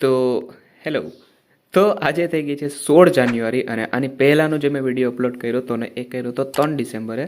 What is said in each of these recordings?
તો હેલો તો આજે થઈ ગઈ છે સોળ જાન્યુઆરી અને આની પહેલાંનો જે મેં વીડિયો અપલોડ કર્યો હતો ને એ કર્યો હતો ત્રણ ડિસેમ્બરે.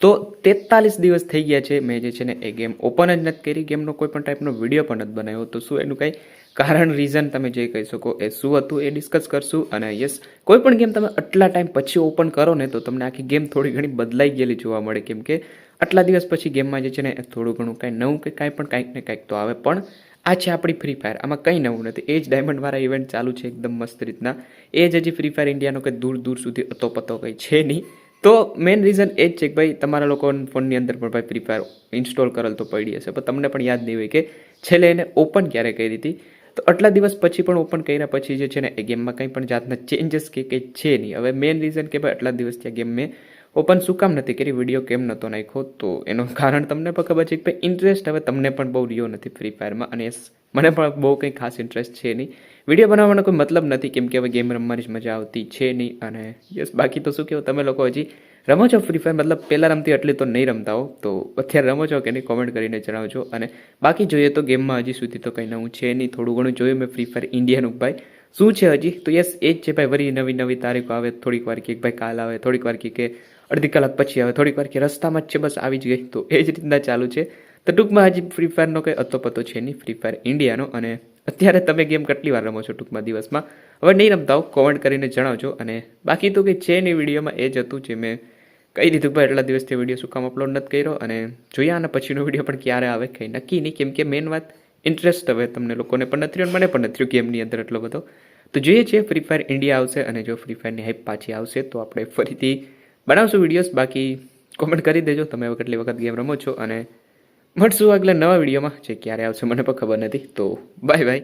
તો તેતાલીસ દિવસ થઈ ગયા છે મેં જે છે ને એ ગેમ ઓપન જ નથી કરી. ગેમનો કોઈ પણ ટાઈપનો વીડિયો પણ નથી બનાવ્યો. તો શું એનું કંઈ કારણ રીઝન તમે જે કહી શકો એ શું હતું એ ડિસ્કસ કરશું. અને યસ કોઈ પણ ગેમ તમે આટલા ટાઈમ પછી ઓપન કરો ને તો તમને આખી ગેમ થોડી ઘણી બદલાઈ ગયેલી જોવા મળે. કેમ કે આટલા દિવસ પછી ગેમમાં જે છે ને થોડું ઘણું કાંઈ નવું કે કાંઈ પણ કાંઈક ને કાંઈક તો આવે. પણ આ છે આપણી ફ્રી ફાયર આમાં કંઈ નવું નથી. એ જ ડાયમંડવાળા ઇવેન્ટ ચાલુ છે એકદમ મસ્ત રીતના. એ જ હજી ફ્રી ફાયર ઇન્ડિયાનો કંઈ દૂર દૂર સુધી અતો પતો કંઈ છે નહીં. તો મેઇન રીઝન એ જ છે કે ભાઈ, તમારા લોકો ફોનની અંદર પણ ભાઈ ફ્રી ફાયર ઇન્સ્ટોલ કરેલ તો પડી હશે. પણ તમને પણ યાદ નહીં હોય કે છેલ્લે એને ઓપન ક્યારે કરી હતી? તો આટલા દિવસ પછી પણ ઓપન કર્યા પછી જે છે ને, એ ગેમમાં કંઈ પણ જાતના ચેન્જીસ કે કંઈ છે નહીં. હવે મેઇન રીઝન કે ભાઈ, આટલા દિવસથી આ ગેમ મેં ઓપન શું કામ નથી કરી? વીડિયો કેમ નહોતો નાખ્યો? તો એનું કારણ તમને પણ ખબર છે કે ઇન્ટરેસ્ટ હવે તમને પણ બહુ રહ્યો નથી ફ્રી ફાયરમાં અને મને પણ બહુ કંઈ ખાસ ઇન્ટરેસ્ટ છે નહીં. વીડિયો બનાવવાનો કોઈ મતલબ નથી કેમ કે હવે ગેમ રમવાની જ મજા આવતી છે નહીં. અને યસ બાકી તો શું કહેવું? તમે લોકો હજી રમો છો ફ્રી ફાયર મતલબ પહેલાં રમતી એટલી તો નહીં રમતા હો. તો અત્યારે રમો છો કે નહીં? કોમેન્ટ કરીને જણાવજો. અને બાકી જોઈએ તો ગેમમાં હજી સુધી તો કંઈ નવું છે નહીં. થોડું ઘણું જોયું મેં ફ્રી ફાયર ઇન્ડિયાનું ભાઈ. શું છે હજી? તો યસ એ જ છે ભાઈ. વરી નવી નવી તારીખો આવે. થોડીક વાર કે ભાઈ કાલ આવે. થોડીક વાર કે અડધી કલાક પછી આવે. થોડીક વાર કે રસ્તામાં જ છે, બસ આવી જ ગઈ. તો એ જ રીતના ચાલુ છે. તો ટૂંકમાં હજી ફ્રી ફાયરનો કંઈ અતોપતો છે નહીં. ફ્રી ફાયર ઇન્ડિયાનો અને અત્યારે તમે ગેમ કેટલી વાર રમો છો ટૂંકમાં દિવસમાં? હવે નહીં રમતા હો. કોમેન્ટ કરીને જણાવજો. અને બાકી તો કે છે નહીં વિડીયોમાં. એ જ હતું જે મેં કહી દીધું. ભાઈ, એટલા દિવસથી વીડિયો શું કામ અપલોડ નથી કર્યો. અને જોઈએ આના પછીનો વીડિયો પણ ક્યારે આવે કંઈ નક્કી નહીં. કેમ કે મેઇન વાત ઇન્ટરેસ્ટ હવે તમને લોકોને પણ નથી રહ્યો મને પણ નથી રહ્યું ગેમની અંદર એટલો બધો. તો જોઈએ છીએ ફ્રી ફાયર ઇન્ડિયા આવશે. અને જો ફ્રી ફાયરની હાઈપ પાછી આવશે, તો આપણે ફરીથી બનાવશું વિડીયોઝ બાકી કોમેન્ટ કરી દેજો. તમે કેટલી વખત ગેમ રમો છો અને મળશું આગલા નવા વિડીયોમાં જે ક્યારે આવશે મને પણ ખબર નથી. તો બાય બાય